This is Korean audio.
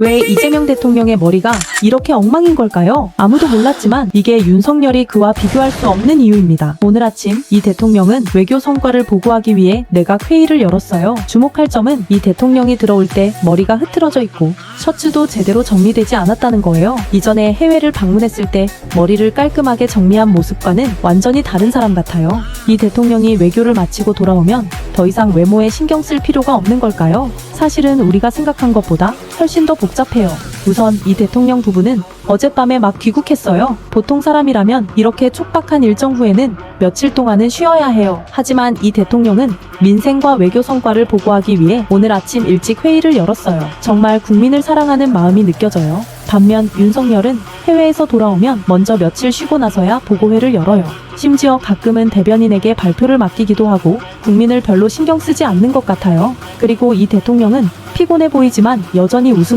왜 이재명 대통령의 머리가 이렇게 엉망인 걸까요? 아무도 몰랐지만 이게 윤석열이 그와 비교할 수 없는 이유입니다. 오늘 아침 이 대통령은 외교 성과를 보고하기 위해 내각 회의를 열었어요. 주목할 점은 이 대통령이 들어올 때 머리가 흐트러져 있고 셔츠도 제대로 정리되지 않았다는 거예요. 이전에 해외를 방문했을 때 머리를 깔끔하게 정리한 모습과는 완전히 다른 사람 같아요. 이 대통령이 외교를 마치고 돌아오면 더 이상 외모에 신경 쓸 필요가 없는 걸까요? 사실은 우리가 생각한 것보다 훨씬 더 복잡해요. 우선 이 대통령 부부는 어젯밤에 막 귀국했어요. 보통 사람이라면 이렇게 촉박한 일정 후에는 며칠 동안은 쉬어야 해요. 하지만 이 대통령은 민생과 외교 성과를 보고하기 위해 오늘 아침 일찍 회의를 열었어요. 정말 국민을 사랑하는 마음이 느껴져요. 반면 윤석열은 해외에서 돌아오면 먼저 며칠 쉬고 나서야 보고회를 열어요. 심지어 가끔은 대변인에게 발표를 맡기기도 하고 국민을 별로 신경 쓰지 않는 것 같아요. 그리고 이 대통령은 피곤해 보이지만 여전히 웃음을